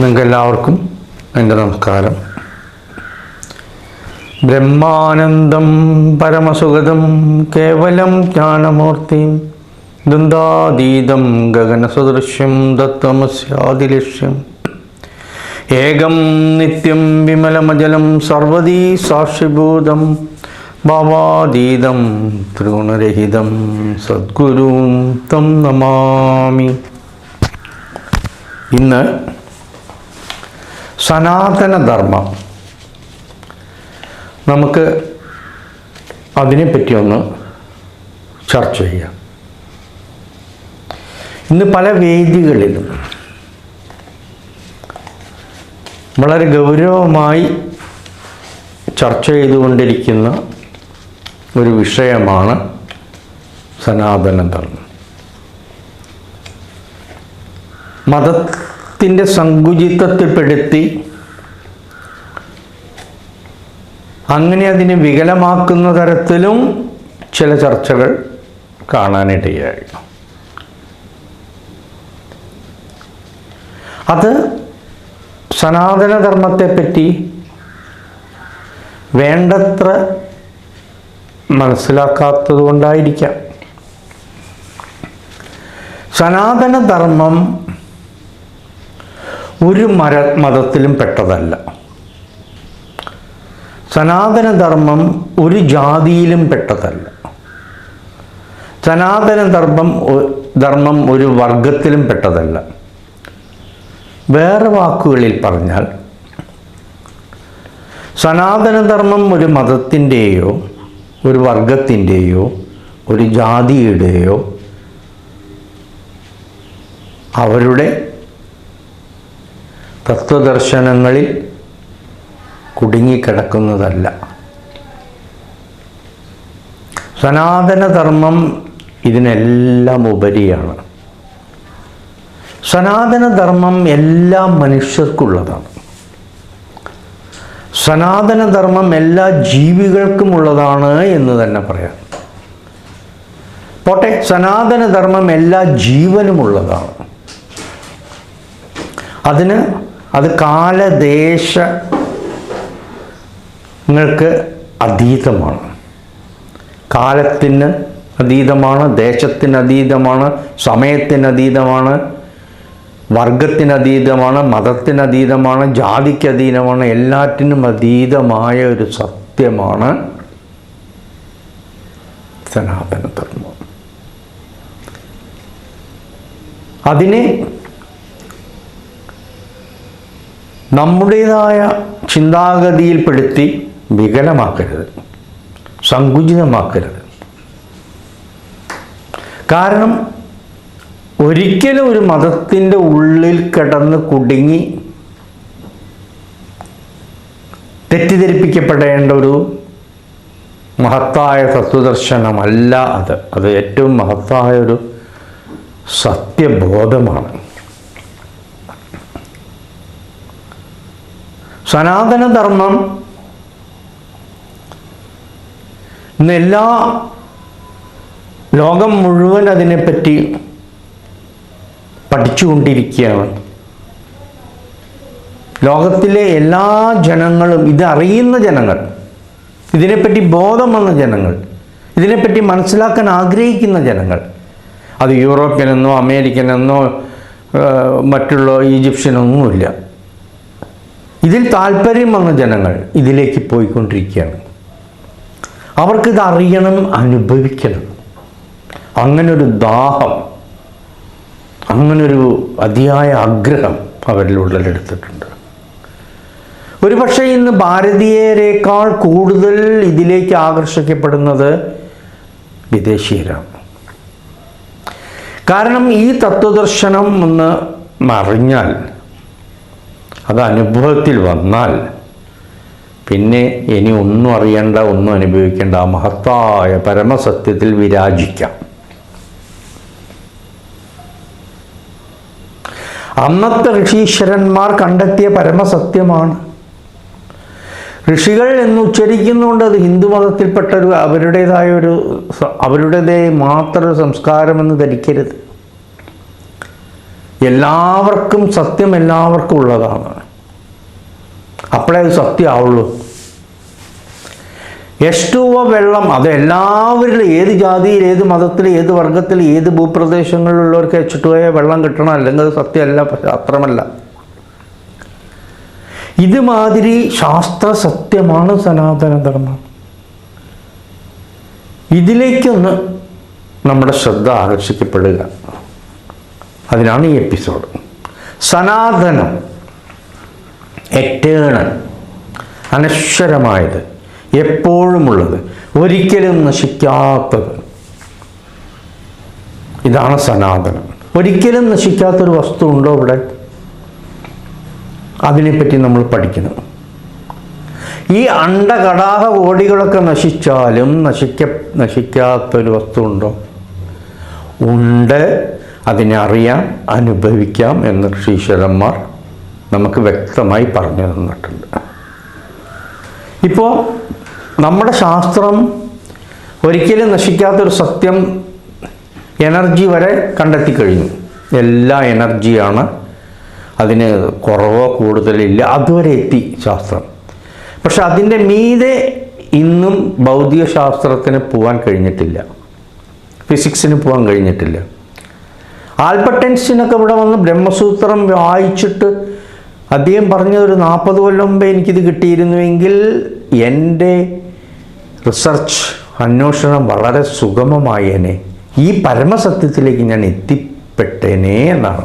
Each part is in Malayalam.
നിങ്ങൾക്കെല്ലാവർക്കും എന്റെ നമസ്കാരം. ബ്രഹ്മാനന്ദം പരമസുഗതം കേവലം ജ്ഞാനമൂർത്തി ദന്താതീതം ഗഗനസദൃശ്യം ദത്തമസ്യാദിലക്ഷ്യം ഏകം നിത്യം വിമലമജലം സർവതീ സാക്ഷിഭൂതം ഭാവാതീതം ത്രിഗുണരഹിതം സദ്ഗുരും തം നമാമി. ഇന്ന് സനാതനധർമ്മം. നമുക്ക് അതിനെപ്പറ്റി ഒന്ന് ചർച്ച ചെയ്യാം. ഇന്ന് പല വേദികളിലും വളരെ ഗൗരവമായി ചർച്ച ചെയ്തുകൊണ്ടിരിക്കുന്ന ഒരു വിഷയമാണ് സനാതനധർമ്മം. മതത്തിന്റെ സങ്കുചിത്വത്തിൽപ്പെടുത്തി അങ്ങനെ അതിനെ വികലമാക്കുന്ന തരത്തിലും ചില ചർച്ചകൾ കാണാനിടയായി. അത് സനാതനധർമ്മത്തെപ്പറ്റി വേണ്ടത്ര മനസ്സിലാക്കാത്തത് കൊണ്ടായിരിക്കാം. സനാതനധർമ്മം ഒരു മര മതത്തിലും പെട്ടതല്ല. സനാതനധർമ്മം ഒരു ജാതിയിലും പെട്ടതല്ല. സനാതനധർമ്മം ധർമ്മം ഒരു വർഗത്തിലും പെട്ടതല്ല. വേറെ വാക്കുകളിൽ പറഞ്ഞാൽ സനാതനധർമ്മം ഒരു മതത്തിന്റെയോ ഒരു വർഗത്തിന്റെയോ ഒരു ജാതിയുടെയോ അവരുടെ തത്വദർശനങ്ങളിൽ കുടുങ്ങിക്കിടക്കുന്നതല്ല. സനാതനധർമ്മം ഇതിനെല്ലാം ഉപരിയാണ് സനാതനധർമ്മം എല്ലാ മനുഷ്യർക്കുള്ളതാണ്. സനാതനധർമ്മം എല്ലാ ജീവികൾക്കുമുള്ളതാണ് എന്ന് തന്നെ പറയാം. പോട്ടെ സനാതനധർമ്മം എല്ലാ ജീവനുമുള്ളതാണ്. അതിന് അത് കാലദേശങ്ങൾക്ക് അതീതമാണ്. കാലത്തിന് അതീതമാണ് ദേശത്തിന് അതീതമാണ് സമയത്തിന് അതീതമാണ് വർഗത്തിന് അതീതമാണ് ജാതിക്ക് അതീതമാണ് എല്ലാറ്റിനും അതീതമായ ഒരു സത്യമാണ് സനാതനധർമ്മം. അതിനെ നമ്മുടേതായ ചിന്താഗതിയിൽപ്പെടുത്തി വികലമാക്കരുത്. സങ്കുചിതമാക്കരുത്. കാരണം ഒരിക്കലും ഒരു മതത്തിന്റെ ഉള്ളിൽ കിടന്ന് കുടുങ്ങി തെറ്റിദ്ധരിപ്പിക്കപ്പെടേണ്ട ഒരു മഹത്തായ തത്വദർശനമല്ല അത്. അത് ഏറ്റവും മഹത്തായ ഒരു സത്യബോധമാണ്. സനാതനധർമ്മം എല്ലാ ലോകം മുഴുവൻ അതിനെപ്പറ്റി പഠിച്ചുകൊണ്ടിരിക്കുകയാണ്. ലോകത്തിലെ എല്ലാ ജനങ്ങളും ഇത് അറിയുന്ന ജനങ്ങൾ ഇതിനെപ്പറ്റി ബോധം വന്ന ജനങ്ങൾ ഇതിനെപ്പറ്റി മനസ്സിലാക്കാൻ ആഗ്രഹിക്കുന്ന ജനങ്ങൾ അത് യൂറോപ്യനെന്നോ അമേരിക്കനെന്നോ മറ്റുള്ള ഈജിപ്ഷ്യനൊന്നുമില്ല. ഇതിൽ താല്പര്യം വന്ന ജനങ്ങൾ ഇതിലേക്ക് പോയിക്കൊണ്ടിരിക്കുകയാണ്. അവർക്കിത് അറിയണം അനുഭവിക്കണം. അങ്ങനൊരു ദാഹം അങ്ങനൊരു അതിയായ ആഗ്രഹം അവരിൽ ഉടലെടുത്തിട്ടുണ്ട് ഒരുപക്ഷെ ഇന്ന് ഭാരതീയരെക്കാൾ കൂടുതൽ ഇതിലേക്ക് ആകർഷിക്കപ്പെടുന്നത് വിദേശീയരാണ്. കാരണം ഈ തത്വദർശനം ഒന്ന് അറിഞ്ഞാൽ അത് അനുഭവത്തിൽ വന്നാൽ പിന്നെ ഇനി ഒന്നും അറിയണ്ട ഒന്നും അനുഭവിക്കേണ്ട ആ മഹത്തായ പരമസത്യത്തിൽ വിരാജിക്കാം. അന്നത്തെ ഋഷീശ്വരന്മാർ കണ്ടെത്തിയ പരമസത്യമാണ്. ഋഷികൾ എന്ന് ഉച്ചരിക്കുന്നുകൊണ്ട് അത് ഹിന്ദു മതത്തിൽപ്പെട്ട ഒരു അവരുടേതായ ഒരു അവരുടേതായ മാത്രം സംസ്കാരമെന്ന് ധരിക്കരുത്. എല്ലാവർക്കും സത്യം എല്ലാവർക്കും ഉള്ളതാണ്. അപ്പോഴേ അത് സത്യമാവുള്ളൂ. എഷ്ടുവ വെള്ളം അത് എല്ലാവരിലും ഏത് ജാതിയിൽ ഏത് മതത്തിൽ ഏത് വർഗത്തിൽ ഏത് ഭൂപ്രദേശങ്ങളിലുള്ളവർക്ക് എച്ച് ടു ഒ വെള്ളം കിട്ടണം അല്ലെങ്കിൽ അത് സത്യമല്ല അത്രമല്ല. ഇതുമാതിരി ശാസ്ത്ര സത്യമാണ് സനാതന ധർമ്മം ഇതിലേക്കൊന്ന് നമ്മുടെ ശ്രദ്ധ ആകർഷിക്കപ്പെടുക. അതിനാണ് ഈ എപ്പിസോഡ്. സനാതനം എറ്റേണൽ അനശ്വരമായത് എപ്പോഴുമുള്ളത് ഒരിക്കലും നശിക്കാത്തത്. ഇതാണ് സനാതനം. ഒരിക്കലും നശിക്കാത്തൊരു വസ്തു ഉണ്ടോ ഇവിടെ? അതിനെപ്പറ്റി നമ്മൾ പഠിക്കുന്നു ഈ അണ്ടകടാഹ കോടികളൊക്കെ നശിച്ചാലും നശിക്ക നശിക്കാത്തൊരു വസ്തു ഉണ്ടോ? ഉണ്ട്. അതിനെ അറിയാം അനുഭവിക്കാം എന്ന് ഋഷീശ്വരന്മാർ നമുക്ക് വ്യക്തമായി പറഞ്ഞു തന്നിട്ടുണ്ട്. ഇപ്പോൾ നമ്മുടെ ശാസ്ത്രം ഒരിക്കലും നശിക്കാത്തൊരു സത്യം എനർജി വരെ കണ്ടെത്തി കഴിഞ്ഞു എല്ലാ എനർജിയാണ് അതിന് കുറവോ കൂടുതലില്ല അതുവരെ എത്തി ശാസ്ത്രം. പക്ഷെ അതിന്റെ മീതെ ഇന്നും ഭൗതിക ശാസ്ത്രത്തിന് പോകാൻ കഴിഞ്ഞിട്ടില്ല. ഫിസിക്സിന് പോകാൻ കഴിഞ്ഞിട്ടില്ല. ആൽബർട്ട് ഐൻസ്റ്റീനൊക്കെ ഇവിടെ വന്ന് ബ്രഹ്മസൂത്രം വായിച്ചിട്ട് അദ്ദേഹം പറഞ്ഞ ഒരു നാൽപ്പത് കൊല്ലം മുമ്പേ എനിക്കിത് കിട്ടിയിരുന്നുവെങ്കിൽ എന്റെ റിസർച്ച് അന്വേഷണം വളരെ സുഗമമായേനെ. ഈ പരമസത്യത്തിലേക്ക് ഞാൻ എത്തിപ്പെട്ടേനെ എന്നാണ്.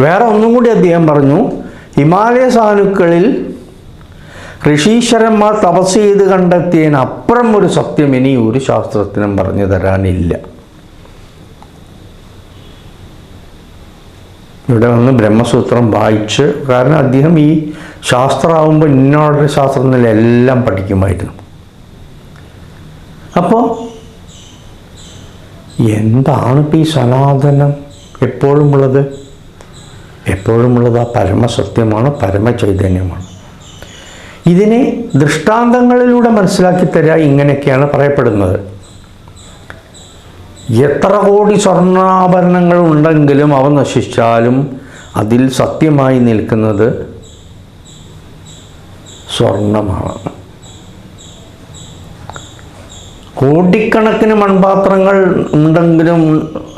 വേറെ ഒന്നും കൂടി അദ്ദേഹം പറഞ്ഞു ഹിമാലയ സാനുക്കളിൽ ഋഷീശ്വരന്മാർ തപസ് ചെയ്ത് കണ്ടെത്തിയതിന് അപ്പുറം ഒരു സത്യം ഇനി ഒരു ശാസ്ത്രത്തിനും പറഞ്ഞു തരാനില്ല. ഇവിടെ വന്ന് ബ്രഹ്മസൂത്രം വായിച്ച് കാരണം അദ്ദേഹം ഈ ശാസ്ത്രമാകുമ്പോൾ ഇന്നോടെ ശാസ്ത്രം എന്നല്ല എല്ലാം പഠിക്കുമായിരുന്നു. അപ്പോൾ എന്താണ് ഇപ്പോൾ ഈ സനാതനം? എപ്പോഴുമുള്ളത് എപ്പോഴുമുള്ളത് ആ പരമസത്യമാണ് പരമചൈതന്യമാണ്. ഇതിനെ ദൃഷ്ടാന്തങ്ങളിലൂടെ മനസ്സിലാക്കി തരിക ഇങ്ങനെയൊക്കെയാണ് പറയപ്പെടുന്നത്. എത്ര കോടി സ്വർണാഭരണങ്ങൾ ഉണ്ടെങ്കിലും അവ നശിച്ചാലും അതിൽ സത്യമായി നിൽക്കുന്നത് സ്വർണമാണ്. കോടിക്കണക്കിന് മൺപാത്രങ്ങൾ ഉണ്ടെങ്കിലും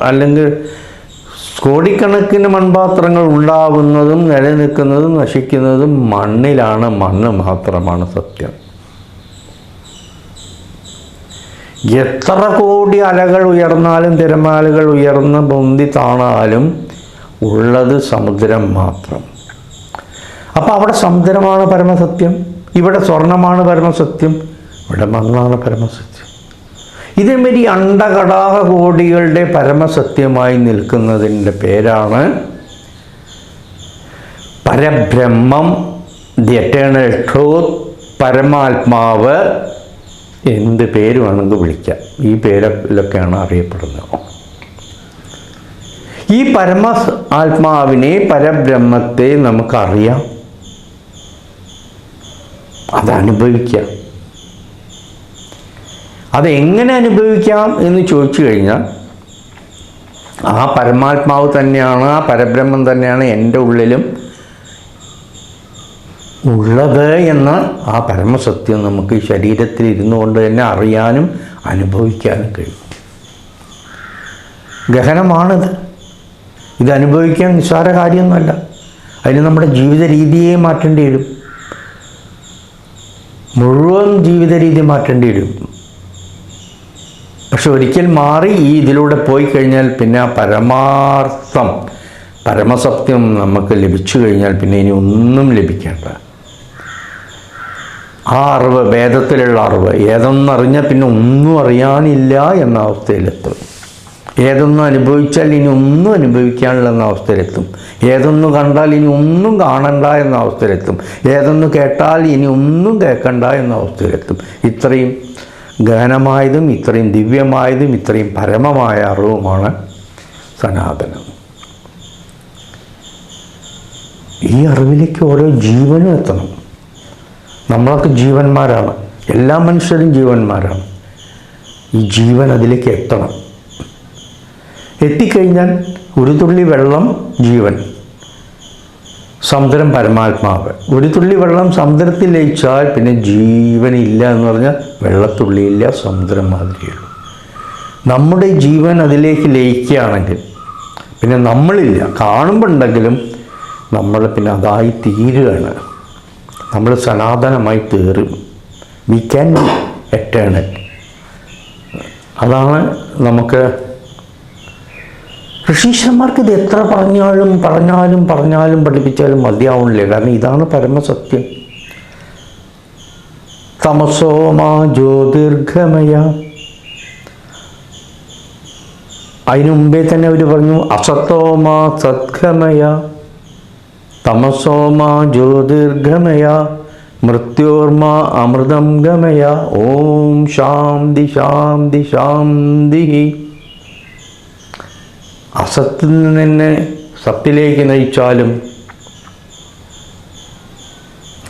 അല്ലെങ്കിൽ കോടിക്കണക്കിന് മൺപാത്രങ്ങൾ ഉണ്ടാകുന്നതും നിലനിൽക്കുന്നതും നശിക്കുന്നതും മണ്ണിലാണ്. മണ്ണ് മാത്രമാണ് സത്യം. എത്ര കോടി അലകൾ ഉയർന്നാലും തിരമാലകൾ ഉയർന്ന് പൊന്തി താണാലും ഉള്ളത് സമുദ്രം മാത്രം. അപ്പോൾ അവിടെ സമുദ്രമാണ് പരമസത്യം. ഇവിടെ സ്വർണമാണ് പരമസത്യം. ഇവിടെ മണ്ണാണ് പരമസത്യം. ഇതേമാതിരി അണ്ടകടാഹ കോടികളുടെ പരമസത്യമായി നിൽക്കുന്നതിന്റെ പേരാണ് പരബ്രഹ്മം ദി എറ്റേണൽ ട്രൂത്ത് പരമാത്മാവ് എന്ത് പേര് വേണമെങ്കിൽ വിളിക്കാം. ഈ പേരിലൊക്കെയാണ് അറിയപ്പെടുന്നത്. ഈ പരമ ആത്മാവിനെ പരബ്രഹ്മത്തെ നമുക്കറിയാം. അതനുഭവിക്കാം. അതെങ്ങനെ അനുഭവിക്കാം എന്ന് ചോദിച്ചു കഴിഞ്ഞാൽ ആ പരമാത്മാവ് തന്നെയാണ് ആ പരബ്രഹ്മം തന്നെയാണ് എന്റെ ഉള്ളിലും ഉള്ളത് എന്ന ആ പരമസത്യം നമുക്ക് ശരീരത്തിൽ ഇരുന്നു കൊണ്ട് തന്നെ അറിയാനും അനുഭവിക്കാനും കഴിയും. ഗഹനമാണിത്. ഇത് അനുഭവിക്കാൻ നിസ്സാര കാര്യമൊന്നുമല്ല. അതിന് നമ്മുടെ ജീവിത രീതിയെ മാറ്റേണ്ടി വരും. മുഴുവൻ ജീവിത രീതി മാറ്റേണ്ടി വരും. പക്ഷെ ഒരിക്കൽ മാറി ഈ ഇതിലൂടെ പോയി കഴിഞ്ഞാൽ പിന്നെ ആ പരമാർത്ഥം പരമസത്യം നമുക്ക് ലഭിച്ചു കഴിഞ്ഞാൽ പിന്നെ ഇനി ഒന്നും ലഭിക്കേണ്ട ആ അറിവ് വേദത്തിലുള്ള അറിവ്. ഏതൊന്നറിഞ്ഞാൽ പിന്നെ ഒന്നും അറിയാനില്ല എന്ന അവസ്ഥയിലെത്തും. ഏതൊന്നും അനുഭവിച്ചാൽ ഇനി ഒന്നും അനുഭവിക്കാനില്ല എന്ന അവസ്ഥയിലെത്തും. ഏതൊന്ന് കണ്ടാൽ ഇനി ഒന്നും കാണണ്ട എന്ന അവസ്ഥയിലെത്തും. ഏതൊന്ന് കേട്ടാൽ ഇനി ഒന്നും കേൾക്കണ്ട എന്ന അവസ്ഥയിലെത്തും. ഇത്രയും ഗഹനമായതും ഇത്രയും ദിവ്യമായതും ഇത്രയും പരമമായ അറിവുമാണ് സനാതനം. ഈ അറിവിലേക്ക് ഓരോ ജീവനും എത്തണം. നമ്മളൊക്കെ ജീവന്മാരാണ്. എല്ലാ മനുഷ്യരും ജീവന്മാരാണ്. ഈ ജീവൻ അതിലേക്ക് എത്തണം. എത്തിക്കഴിഞ്ഞാൽ ഒരു തുള്ളി വെള്ളം ജീവൻ. സമുദ്രം പരമാത്മാവ്. ഒരു തുള്ളി വെള്ളം സമുദ്രത്തിൽ ലയിച്ചാൽ പിന്നെ ജീവനില്ല എന്ന് പറഞ്ഞാൽ വെള്ളത്തുള്ളിയില്ല സമുദ്രം മാതിരിയുള്ളൂ നമ്മുടെ ജീവൻ അതിലേക്ക് ലയിക്കുകയാണെങ്കിൽ പിന്നെ നമ്മളില്ല. കാണുമ്പോണ്ടെങ്കിലും നമ്മൾ പിന്നെ അതായി തീരുകയാണ്. നമ്മൾ സനാതനമായി തീരും വി ക്യാൻ ബി എറ്റേണൽ അതാണ് നമുക്ക് ഋഷീശ്വരന്മാർക്ക് ഇത് എത്ര പറഞ്ഞാലും പറഞ്ഞാലും പറഞ്ഞാലും പഠിപ്പിച്ചാലും മതിയാവണില്ല. കാരണം ഇതാണ് പരമസത്യം. തമസോമാ ജ്യോതിർഘമയ അതിനു മുമ്പേ തന്നെ അവർ പറഞ്ഞു അസത്തോമാ സദ്ഗമയ. തമസോമാ ജ്യോതിർഗമയ മൃത്യോർമാ അമൃതം ഗമയ. ഓം ശാന്തി ശാന്തി ശാന്തി. അസത്തിൽ നിന്ന് സത്തിലേക്ക് നയിച്ചാലും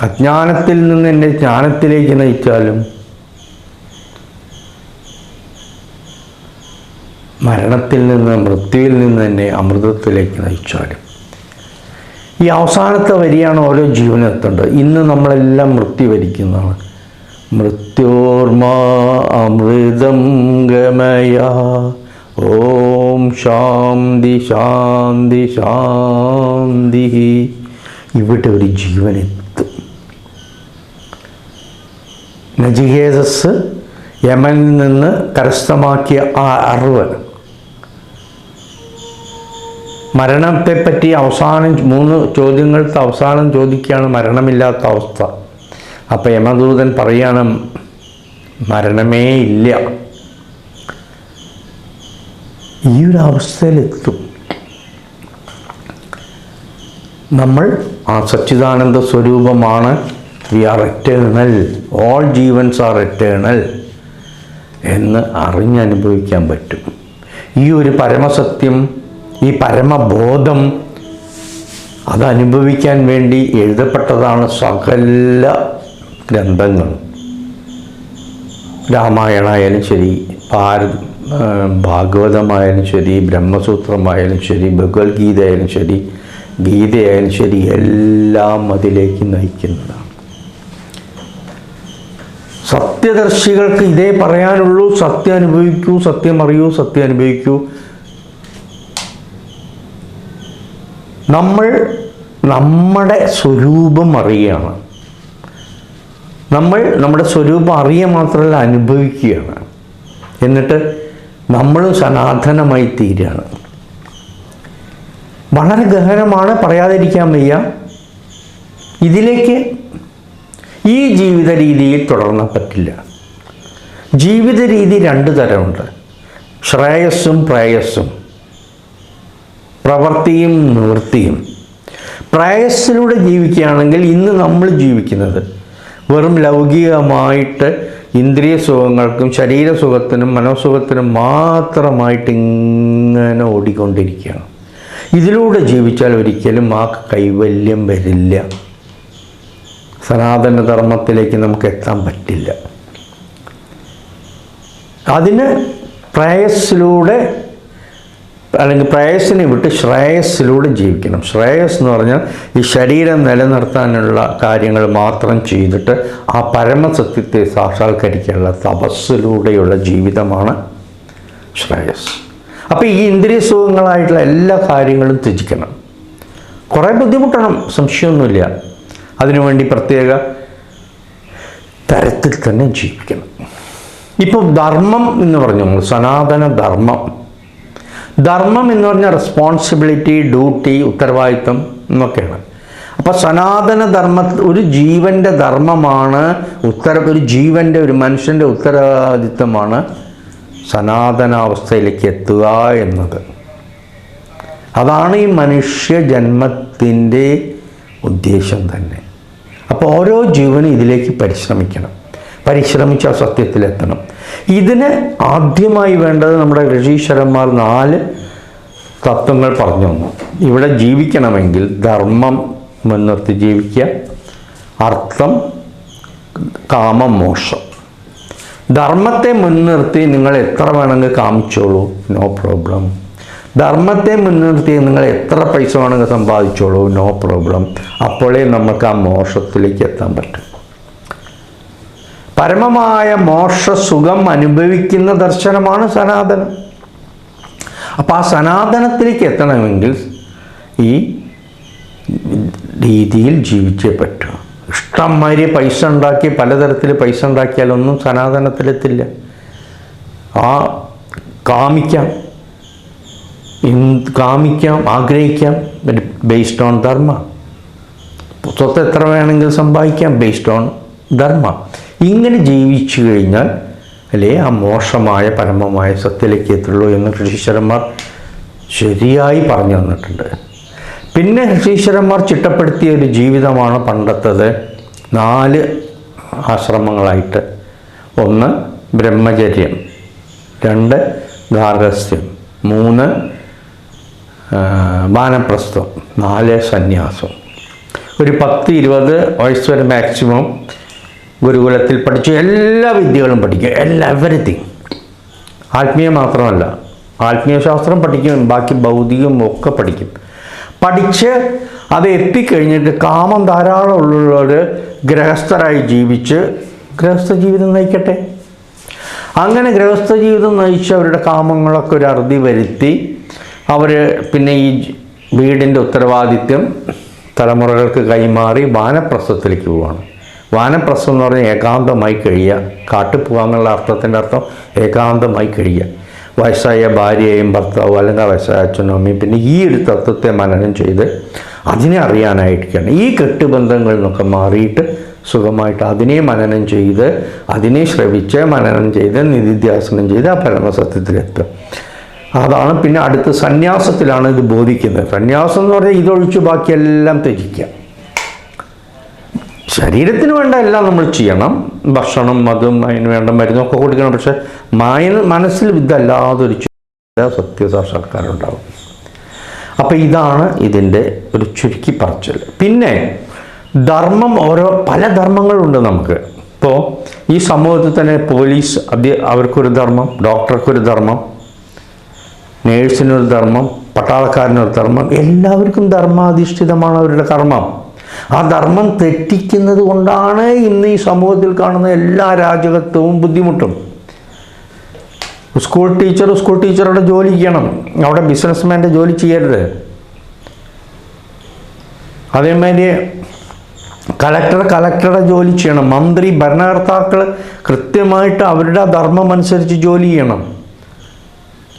അജ്ഞാനത്തിൽ നിന്ന് എന്നെ ജ്ഞാനത്തിലേക്ക് നയിച്ചാലും മരണത്തിൽ നിന്ന് മൃത്യുവിൽ നിന്ന് തന്നെ അമൃതത്തിലേക്ക് നയിച്ചാലും. ഈ അവസാനത്തെ വരിയാണ് ഓരോ ജീവനെത്തേണ്ടത് ഇന്ന് നമ്മളെല്ലാം മൃത്യു വരിക്കുന്നതാണ് മൃത്യോർമാ അമൃതം ഗമയ. ഓം ശാന്തി ശാന്തി ശാന്തി. ഇവിടെ ഒരു ജീവനെത്തും. നജികേതസ് യമനിൽ നിന്ന് കരസ്ഥമാക്കിയ ആ അറിവ് മരണത്തെപ്പറ്റി അവസാനം മൂന്ന് ചോദ്യങ്ങൾക്ക് അവസാനം ചോദിക്കുകയാണ് മരണമില്ലാത്ത അവസ്ഥ. അപ്പോൾ യമദൂതൻ പറയാണ് മരണമേ ഇല്ല. ഈ ഒരു അവസ്ഥയിലെത്തും. നമ്മൾ ആ സച്ചിദാനന്ദ സ്വരൂപമാണ്. വി ആർ എറ്റേണൽ ഓൾ ജീവൻസ് ആർ എറ്റേണൽ എന്ന് അറിഞ്ഞനുഭവിക്കാൻ പറ്റും. ഈ ഒരു പരമസത്യം ഈ പരമബോധം അതനുഭവിക്കാൻ വേണ്ടി എഴുതപ്പെട്ടതാണ് സകല ഗ്രന്ഥങ്ങളും. രാമായണമായാലും ശരി ഭാര ഭാഗവതമായാലും ശരി ബ്രഹ്മസൂത്രമായാലും ശരി ഭഗവത്ഗീതയായാലും ശരി ഗീതയായാലും ശരി എല്ലാം അതിലേക്ക് നയിക്കുന്നതാണ്. സത്യദർശികൾക്ക് ഇതേ പറയാനുള്ളൂ സത്യം അനുഭവിക്കൂ സത്യം അറിയൂ സത്യം അനുഭവിക്കൂ. നമ്മൾ നമ്മുടെ സ്വരൂപം അറിയുകയാണ് നമ്മൾ നമ്മുടെ സ്വരൂപം അറിയുക മാത്രമല്ല അനുഭവിക്കുകയാണ്. എന്നിട്ട് നമ്മളും സനാതനമായി തീരുകയാണ്. വളരെ ഗഹനമാണ് പറയാതിരിക്കാൻ വയ്യ. ഇതിലേക്ക് ഈ ജീവിത രീതിയിൽ തുടർന്നാൽ പറ്റില്ല. ജീവിത രീതി രണ്ട് തരമുണ്ട്. ശ്രേയസ്സും പ്രേയസ്സും. പ്രവൃത്തിയും നിവൃത്തിയും. പ്രയസിലൂടെ ജീവിക്കുകയാണെങ്കിൽ ഇന്ന് നമ്മൾ ജീവിക്കുന്നത് വെറും ലൗകികമായിട്ട് ഇന്ദ്രിയ സുഖങ്ങൾക്കും ശരീര സുഖത്തിനും മനോസുഖത്തിനും മാത്രമായിട്ട് ഇങ്ങനെ ഓടിക്കൊണ്ടിരിക്കുകയാണ്. ഇതിലൂടെ ജീവിച്ചാൽ ഒരിക്കലും ആ കൈവല്യം വരില്ല. സനാതനധർമ്മത്തിലേക്ക് നമുക്ക് എത്താൻ പറ്റില്ല. അതിന് പ്രേയസ്സിലൂടെ അല്ലെങ്കിൽ പ്രയസിനെ വിട്ട് ശ്രേയസ്സിലൂടെ ജീവിക്കണം. ശ്രേയസ് എന്ന് പറഞ്ഞാൽ ഈ ശരീരം നിലനിർത്താനുള്ള കാര്യങ്ങൾ മാത്രം ചെയ്തിട്ട് ആ പരമസത്യത്തെ സാക്ഷാത്കരിക്കാനുള്ള തപസ്സിലൂടെയുള്ള ജീവിതമാണ് ശ്രേയസ്. അപ്പോൾ ഈ ഇന്ദ്രിയ സുഖങ്ങളായിട്ടുള്ള എല്ലാ കാര്യങ്ങളും ത്യജിക്കണം. കുറേ ബുദ്ധിമുട്ടണം സംശയമൊന്നുമില്ല. അതിനുവേണ്ടി പ്രത്യേക തരത്തിൽ തന്നെ ജീവിക്കണം. ഇപ്പോൾ ധർമ്മം എന്ന് പറഞ്ഞു സനാതന ധർമ്മം. ധർമ്മം എന്ന് പറഞ്ഞാൽ റെസ്പോൺസിബിലിറ്റി ഡ്യൂട്ടി ഉത്തരവാദിത്വം എന്നൊക്കെയാണ്. അപ്പോൾ സനാതന ധർമ്മ ഒരു ജീവന്റെ ധർമ്മമാണ് ഉത്തര ഒരു ജീവന്റെ ഒരു മനുഷ്യന്റെ ഉത്തരവാദിത്വമാണ് സനാതനാവസ്ഥയിലേക്ക് എത്തുക എന്നത്. അതാണ് ഈ മനുഷ്യ ജന്മത്തിന്റെ ഉദ്ദേശം തന്നെ. അപ്പോൾ ഓരോ ജീവനും ഇതിലേക്ക് പരിശ്രമിക്കണം. പരിശ്രമിച്ച് ആ സത്യത്തിലെത്തണം. ഇതിന് ആദ്യമായി വേണ്ടത് നമ്മുടെ ഋഷീശ്വരന്മാർ നാല് തത്വങ്ങൾ പറഞ്ഞു തന്നു. ഇവിടെ ജീവിക്കണമെങ്കിൽ ധർമ്മം മുൻനിർത്തി ജീവിക്കുക അർത്ഥം കാമം മോക്ഷം. ധർമ്മത്തെ മുൻനിർത്തി നിങ്ങൾ എത്ര വേണമെങ്കിൽ കാമിച്ചോളൂ നോ പ്രോബ്ലം. ധർമ്മത്തെ മുൻനിർത്തി നിങ്ങൾ എത്ര പൈസ വേണമെങ്കിൽ സമ്പാദിച്ചോളൂ നോ പ്രോബ്ലം. അപ്പോഴേ നമുക്ക് ആ മോക്ഷത്തിലേക്ക് എത്താൻ പറ്റും. പരമമായ മോക്ഷസുഖം അനുഭവിക്കുന്ന ദർശനമാണ് സനാതനം. അപ്പം ആ സനാതനത്തിലേക്ക് എത്തണമെങ്കിൽ ഈ രീതിയിൽ ജീവിച്ചേ പറ്റൂ. ഇഷ്ടംമാതിരി പൈസ ഉണ്ടാക്കി പലതരത്തിൽ പൈസ ഉണ്ടാക്കിയാലൊന്നും സനാതനത്തിലെത്തില്ല. ആ കാമിക്കാം. കാമിക്കാം ആഗ്രഹിക്കാം. ബേസ്ഡ് ഓൺ ധർമ്മ സ്വത്ത് എത്ര വേണമെങ്കിൽ സമ്പാദിക്കാം ബേസ്ഡ് ഓൺ ധർമ്മ ഇങ്ങനെ ജീവിച്ചു കഴിഞ്ഞാൽ അല്ലേ? ആ മോശമായ പരമമായ സത്യത്തിലേക്ക് എത്തുള്ളൂ എന്ന് ഋഷീശ്വരന്മാർ ശരിയായി പറഞ്ഞു തന്നിട്ടുണ്ട്. പിന്നെ ഋഷീശ്വരന്മാർ ചിട്ടപ്പെടുത്തിയ ഒരു ജീവിതമാണ് പണ്ടത്തത് നാല് ആശ്രമങ്ങളായിട്ട്. ഒന്ന് ബ്രഹ്മചര്യം. രണ്ട് ഗാർഹസ്ഥ്യം. മൂന്ന് വാനപ്രസ്ഥം. നാല് സന്യാസം. ഒരു പത്ത് ഇരുപത് വയസ്സ് വരെ മാക്സിമം ഗുരുകുലത്തിൽ പഠിച്ചു എല്ലാ വിദ്യകളും പഠിക്കും എല്ലാ എവറിത്തിങ് ആത്മീയ മാത്രമല്ല ആത്മീയ ശാസ്ത്രം പഠിക്കും ബാക്കി ഭൗതികം ഒക്കെ പഠിക്കും. പഠിച്ച് അത് എത്തിക്കഴിഞ്ഞിട്ട് കാമം ധാരാളം ഉള്ളവർ ഗൃഹസ്ഥരായി ജീവിച്ച് ഗൃഹസ്ഥ ജീവിതം നയിക്കട്ടെ. അങ്ങനെ ഗൃഹസ്ഥ ജീവിതം നയിച്ച് അവരുടെ കാമങ്ങളൊക്കെ ഒരു അറുതി വരുത്തി അവർ പിന്നെ ഈ വീടിന്റെ ഉത്തരവാദിത്യം തലമുറകൾക്ക് കൈമാറി വാനപ്രസ്ഥത്തിലേക്ക് പോവുകയാണ് വാനപ്രസ്ഥം എന്ന് പറഞ്ഞാൽ ഏകാന്തമായി കഴിയുക. കാട്ടിൽ എന്നുള്ള അർത്ഥത്തിന്റെ അർത്ഥം ഏകാന്തമായി കഴിയുക. വയസ്സായ ഭാര്യയെയും ഭർത്താവും അല്ലെങ്കിൽ വയസ്സായ അച്ഛനും അമ്മയും പിന്നെ ഈ ഒരു തത്വത്തെ മനനം ചെയ്ത് അതിനെ അറിയാനായിട്ടാണ് ഈ കെട്ടുബന്ധങ്ങളിൽ നിന്നൊക്കെ മാറിയിട്ട് സുഖമായിട്ട് അതിനെ മനനം ചെയ്ത് അതിനെ ശ്രവിച്ച് മനനം ചെയ്ത് നിധിധ്യാസനം ചെയ്ത് ആ പരമസത്യത്തിലെത്തും അതാണ് പിന്നെ അടുത്ത സന്യാസത്തിലാണ് ഇത് ബോധിക്കുന്നത്. സന്യാസം എന്ന് പറഞ്ഞാൽ ഇതൊഴിച്ച് ബാക്കിയെല്ലാം ത്യജിക്കുക. ശരീരത്തിന് വേണ്ട എല്ലാം നമ്മൾ ചെയ്യണം. ഭക്ഷണം മതം അതിന് വേണ്ട മരുന്നൊക്കെ കൊടുക്കണം. പക്ഷെ മായ മനസ്സിൽ ഇതല്ലാതെ ഒരു ചിന്ത സത്യസാക്ഷാത്കാരം ഉണ്ടാവും അപ്പം ഇതാണ് ഇതിന്റെ ഒരു ചുരുക്കി പറച്ചൽ. പിന്നെ ധർമ്മം ഓരോ പല ധർമ്മങ്ങളുണ്ട് നമുക്ക്. ഇപ്പോൾ ഈ സമൂഹത്തിൽ തന്നെ പോലീസ് അധ്യ അവർക്കൊരു ധർമ്മം ഡോക്ടർക്കൊരു ധർമ്മം നേഴ്സിനൊരു ധർമ്മം പട്ടാളക്കാരനൊരു ധർമ്മം എല്ലാവർക്കും ധർമാധിഷ്ഠിതമാണ് അവരുടെ കർമ്മം. ആ ധർമ്മം തെറ്റിക്കുന്നത് കൊണ്ടാണ് ഇന്ന് ഈ സമൂഹത്തിൽ കാണുന്ന എല്ലാ രാജകത്വവും ബുദ്ധിമുട്ടും. സ്കൂൾ ടീച്ചർ സ്കൂൾ ടീച്ചറുടെ ജോലി ചെയ്യണം. അവിടെ ബിസിനസ്മാന്റെ ജോലി ചെയ്യരുത്. അതേമാതിരി കലക്ടർ കലക്ടറുടെ ജോലി ചെയ്യണം. മന്ത്രി ഭരണകർത്താക്കൾ കൃത്യമായിട്ട് അവരുടെ ധർമ്മം അനുസരിച്ച് ജോലി ചെയ്യണം.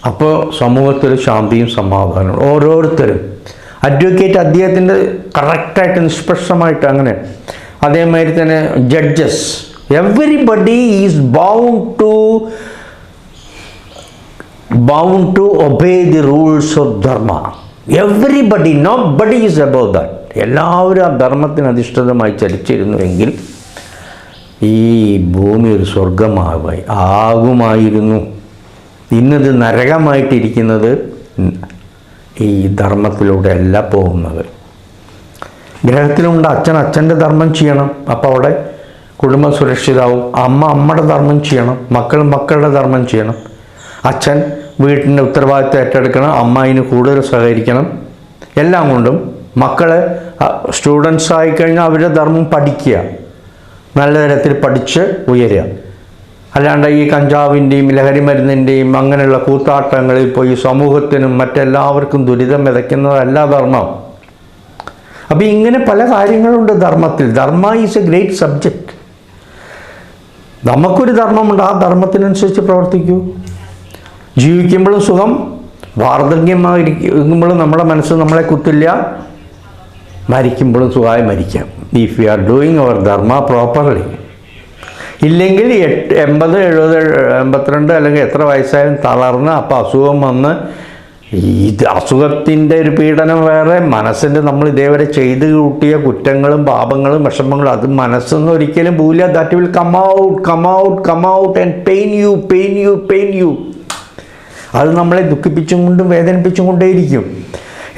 അപ്പോൾ സമൂഹത്തിൽ ശാന്തിയും സമാധാനവും ഓരോരുത്തരും അഡ്വക്കേറ്റ് അദ്ദേഹത്തിന്റെ കറക്റ്റായിട്ട് നിഷ്പക്ഷമായിട്ട് അങ്ങനെ അതേമാതിരി തന്നെ judges everybody is bound to bound to obey the rules of dharma everybody nobody is above that എല്ലാവരും ആ ധർമ്മത്തിന് അധിഷ്ഠിതമായി ചലിച്ചിരുന്നുവെങ്കിൽ ഈ ഭൂമി ഒരു സ്വർഗമാകുമായി ആകുമായിരുന്നു. ഇന്നത് നരകമായിട്ടിരിക്കുന്നത് ഈ ധർമ്മത്തിലൂടെ അല്ല പോകുന്നത്. ഗ്രഹത്തിലുണ്ട് അച്ഛൻ അച്ഛന്റെ ധർമ്മം ചെയ്യണം. അപ്പോൾ അവിടെ കുടുംബം സുരക്ഷിതാവും. അമ്മ അമ്മയുടെ ധർമ്മം ചെയ്യണം. മക്കൾ മക്കളുടെ ധർമ്മം ചെയ്യണം. അച്ഛൻ വീട്ടിന്റെ ഉത്തരവാദിത്തം ഏറ്റെടുക്കണം. അമ്മ അതിന് കൂടുതൽ സഹകരിക്കണം. എല്ലാം കൊണ്ടും മക്കളെ സ്റ്റുഡൻസ് ആയിക്കഴിഞ്ഞാൽ അവരുടെ ധർമ്മം പഠിക്കുക. നല്ല തരത്തിൽ പഠിച്ച് ഉയരുക. അല്ലാണ്ട് ഈ കഞ്ചാവിന്റെയും ലഹരി മരുന്നിന്റെയും അങ്ങനെയുള്ള കൂത്താട്ടങ്ങളിൽ പോയി സമൂഹത്തിനും മറ്റെല്ലാവർക്കും ദുരിതം വിതയ്ക്കുന്നതല്ല ധർമ്മം. അപ്പോൾ ഇങ്ങനെ പല കാര്യങ്ങളുണ്ട് ധർമ്മത്തിൽ. Dharma is a great subject നമുക്കൊരു ധർമ്മമുണ്ട്. ആ ധർമ്മത്തിനനുസരിച്ച് പ്രവർത്തിക്കൂ. ജീവിക്കുമ്പോഴും സുഖം. വാർദ്ധക്യമായിരിക്കുമ്പോഴും നമ്മുടെ മനസ്സ് നമ്മളെ കുത്തില്ല. മരിക്കുമ്പോഴും സുഖമായി മരിക്കാം. If you are doing our dharma properly ഇല്ലെങ്കിൽ എട്ട് എൺപത് എഴുപത് എൺപത്തിരണ്ട് അല്ലെങ്കിൽ എത്ര വയസ്സായാലും തളർന്ന് അപ്പോൾ അസുഖം വന്ന് ഇത് അസുഖത്തിന്റെ ഒരു പീഡനം വേറെ മനസ്സിന്റെ നമ്മൾ ഇതേവരെ ചെയ്ത് കൂട്ടിയ കുറ്റങ്ങളും പാപങ്ങളും വിഷമങ്ങളും അത് മനസ്സൊന്നും ഒരിക്കലും പോവില്ല. That will come out come out come out and pain you pain you pain you അത് നമ്മളെ ദുഃഖിപ്പിച്ചും കൊണ്ടും വേദനിപ്പിച്ചും കൊണ്ടേയിരിക്കും.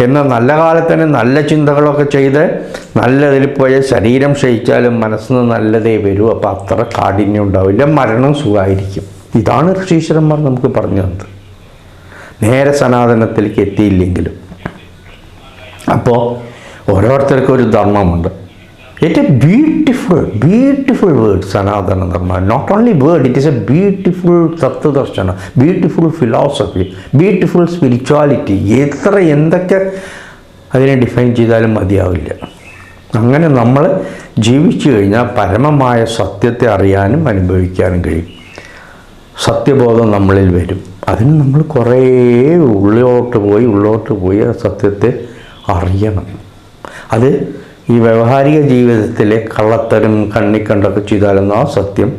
എന്നാൽ നല്ല കാലത്തന്നെ നല്ല ചിന്തകളൊക്കെ ചെയ്ത് നല്ലതിൽ പോയ ശരീരം ക്ഷയിച്ചാലും മനസ്സിന് നല്ലതേ വരൂ. അപ്പോൾ അത്ര കാഠിന്യം ഉണ്ടാവില്ല മരണം സുഖമായിരിക്കും. ഇതാണ് ഋഷീശ്വരന്മാർ നമുക്ക് പറഞ്ഞു തന്നത്. നേരെ സനാതനത്തിലേക്ക് എത്തിയില്ലെങ്കിലും. അപ്പോൾ ഓരോരുത്തർക്കും ഒരു ധർമ്മമുണ്ട്. It a beautiful beautiful word sanatana dharma not only word it is a beautiful തത്വദർശനം beautiful philosophy beautiful spirituality എത്ര എന്തൊക്കെ അതിനെ ഡിഫൈൻ ചെയ്താലും മതിയാവില്ല. അങ്ങനെ നമ്മൾ ജീവിച്ചു കഴിഞ്ഞാൽ പരമമായ സത്യത്തെ അറിയാനും അനുഭവിക്കാനും കഴിയും. സത്യബോധം നമ്മളിൽ വരും. അതിന് നമ്മൾ കുറേ ഉള്ളിലോട്ട് പോയി ഉള്ളോട്ട് പോയി ആ സത്യത്തെ അറിയണം. അത് ഈ വ്യവഹാരിക ജീവിതത്തിലെ കള്ളത്തരം കണ്ണിക്കണ്ടൊക്കെ ചെയ്താലൊന്നും ആ സത്യം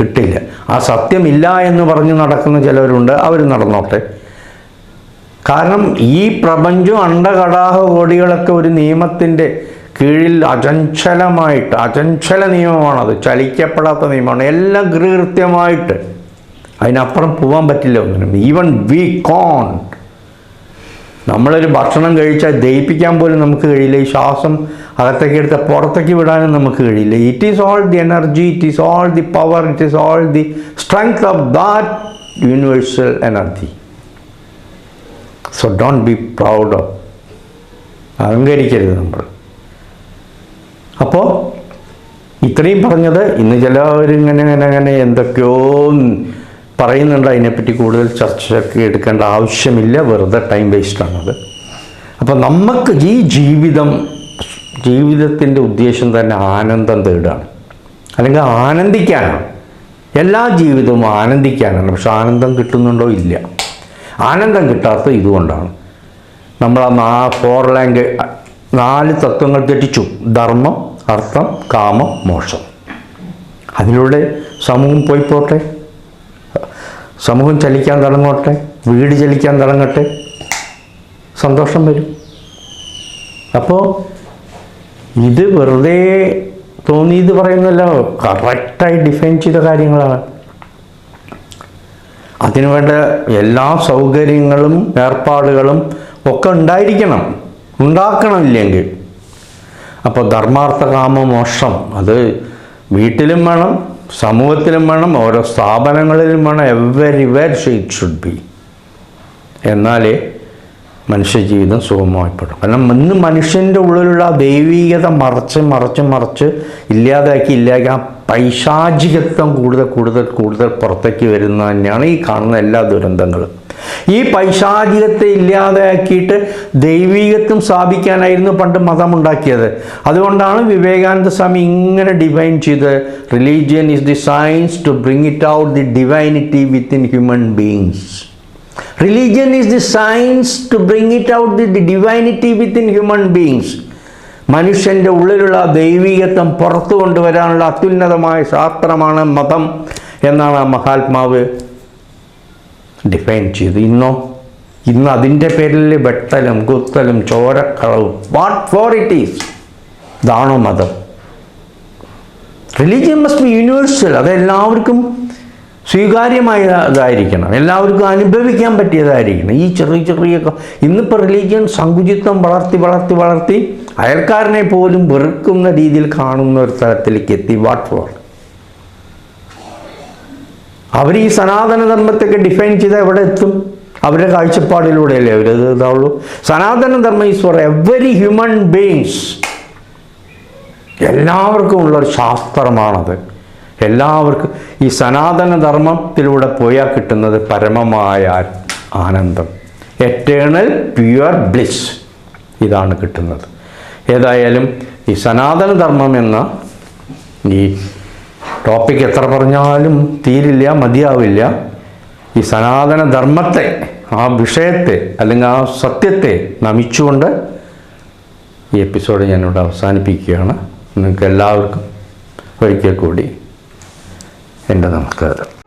കിട്ടില്ല. ആ സത്യമില്ല എന്ന് പറഞ്ഞ് നടക്കുന്ന ചിലവരുണ്ട്. അവർ നടന്നോട്ടെ. കാരണം ഈ പ്രപഞ്ചം അണ്ടകടാഹ കോടികളൊക്കെ ഒരു നിയമത്തിന്റെ കീഴിൽ അചഞ്ചലമായിട്ട് അചഞ്ചല നിയമമാണത് ചലിക്കപ്പെടാത്ത നിയമമാണ്. എല്ലാം കൃത്യമായിട്ട് അതിനപ്പുറം പോകാൻ പറ്റില്ല ഒന്നിനും. ഈവൻ വി കോൺ നമ്മളൊരു ഭക്ഷണം കഴിച്ചാൽ ദഹിപ്പിക്കാൻ പോലും നമുക്ക് കഴിയില്ല. ഈ ശ്വാസം അകത്തേക്ക് എടുത്ത് പുറത്തേക്ക് വിടാനും നമുക്ക് കഴിയില്ല. It is all the energy it is all the power it is all the strength of that universal energy so don't be proud of അഹങ്കരിക്കരുത് നമ്മൾ. അപ്പോൾ ഇത്രയും പറഞ്ഞത് ഇന്ന് ചിലവരിങ്ങനെ ഇങ്ങനെ അങ്ങനെ എന്തൊക്കെയോ പറയുന്നുണ്ട് അതിനെപ്പറ്റി കൂടുതൽ ചർച്ചയ്ക്ക് എടുക്കേണ്ട ആവശ്യമില്ല. വെറുതെ ടൈം വേസ്റ്റാണത് അപ്പോൾ നമുക്ക് ഈ ജീവിതം ജീവിതത്തിന്റെ ഉദ്ദേശം തന്നെ ആനന്ദം തേടാണ്. അല്ലെങ്കിൽ ആനന്ദിക്കാനാണ്. എല്ലാ ജീവിതവും ആനന്ദിക്കാനാണ്. പക്ഷെ ആനന്ദം കിട്ടുന്നുണ്ടോ? ഇല്ല. ആനന്ദം കിട്ടാത്ത ഇതുകൊണ്ടാണ്. നമ്മൾ ആ നാ ഫോർ ലാംഗ്വേജ് നാല് തത്വങ്ങൾ തെറ്റിച്ചു ധർമ്മം അർത്ഥം കാമം മോക്ഷം. അതിലൂടെ സമൂഹം പോയി പോട്ടെ സമൂഹം ചലിക്കാൻ തുടങ്ങോട്ടെ വീട് ചലിക്കാൻ തുടങ്ങട്ടെ സന്തോഷം വരും. അപ്പോൾ ഇത് വെറുതെ തോന്നിയത് പറയുന്നല്ല കറക്റ്റായി ഡിഫൈൻ ചെയ്ത കാര്യങ്ങളാണ്. അതിനുവേണ്ട എല്ലാ സൗകര്യങ്ങളും ഏർപ്പാടുകളും ഒക്കെ ഉണ്ടായിരിക്കണം ഉണ്ടാക്കണം ഇല്ലെങ്കിൽ. അപ്പോൾ ധർമാർത്ഥ കാമ മോക്ഷം അത് വീട്ടിലും വേണം സമൂഹത്തിലും വേണം ഓരോ സ്ഥാപനങ്ങളിലും വേണം everywhere it should be എന്നാലേ മനുഷ്യജീവിതം സുഗമമായിപ്പെടും കാരണം ഇന്ന് മനുഷ്യന്റെ ഉള്ളിലുള്ള ദൈവീകത മറച്ച് മറച്ച് മറച്ച് ഇല്ലാതാക്കി ഇല്ലാതാക്കി ആ പൈശാചികത്വം കൂടുതൽ കൂടുതൽ കൂടുതൽ പുറത്തേക്ക് വരുന്ന തന്നെയാണ് ഈ കാണുന്ന എല്ലാ ദുരന്തങ്ങളും. ഈ പൈശാചികത്തെ ഇല്ലാതാക്കിയിട്ട് ദൈവീകത്വം സ്ഥാപിക്കാനായിരുന്നു പണ്ട് മതമുണ്ടാക്കിയത്. അതുകൊണ്ടാണ് വിവേകാനന്ദ സ്വാമി ഇങ്ങനെ ഡിവൈൻ ചെയ്ത് religion is the science to bring it out the divinity within human beings religion is the science to bring it out the divinity within human beings മനുഷ്യന്റെ ഉള്ളിലുള്ള ദൈവീകത്വം പുറത്തു കൊണ്ടുവരാനുള്ള അത്യുന്നതമായ ശാസ്ത്രമാണ് മതം എന്നാണ് ആ മഹാത്മാവ് ഡിഫൈൻ ചെയ്തു. ഇന്നോ ഇന്ന് അതിന്റെ പേരിൽ വെട്ടലും കുത്തലും ചോരക്കളവും വാട്ട് ഫോർ ഇറ്റ് ഈസ് ഇതാണോ മതം? റിലീജിയൻ മസ്റ്റ് ബി യൂണിവേഴ്സൽ അത് എല്ലാവർക്കും സ്വീകാര്യമായ ഇതായിരിക്കണം എല്ലാവർക്കും അനുഭവിക്കാൻ പറ്റിയതായിരിക്കണം. ഈ ചെറിയ ചെറിയ ഇന്നിപ്പോൾ റിലീജിയൻ സങ്കുചിത്വം വളർത്തി വളർത്തി വളർത്തി അയൽക്കാരനെ പോലും വെറുക്കുന്ന രീതിയിൽ കാണുന്ന ഒരു തലത്തിലേക്ക് എത്തി. വാട്ട് ഫോർ അവർ ഈ സനാതനധർമ്മത്തെയൊക്കെ ഡിഫൈൻ ചെയ്താൽ എവിടെ എത്തും? അവരുടെ കാഴ്ചപ്പാടിലൂടെയല്ലേ അവരത് ഇതാവുള്ളൂ? Sanatana dharmam is for every human beings എല്ലാവർക്കും ഉള്ളൊരു ശാസ്ത്രമാണത്. എല്ലാവർക്കും ഈ സനാതനധർമ്മത്തിലൂടെ പോയാൽ കിട്ടുന്നത് പരമമായ ആനന്ദം. എറ്റേണൽ പ്യുവർ ബ്ലിസ് ഇതാണ് കിട്ടുന്നത്. ഏതായാലും ഈ സനാതനധർമ്മം എന്ന ഈ ടോപ്പിക് എത്ര പറഞ്ഞാലും തീരില്ല മതിയാവില്ല. ഈ സനാതന ധർമ്മത്തെ ആ വിഷയത്തെ അല്ലെങ്കിൽ ആ സത്യത്തെ നമിച്ചുകൊണ്ട് ഈ എപ്പിസോഡ് ഞാനിവിടെ അവസാനിപ്പിക്കുകയാണ്. നിങ്ങൾക്ക് എല്ലാവർക്കും ഒരിക്കൽ കൂടി എന്റെ നമസ്കാരം.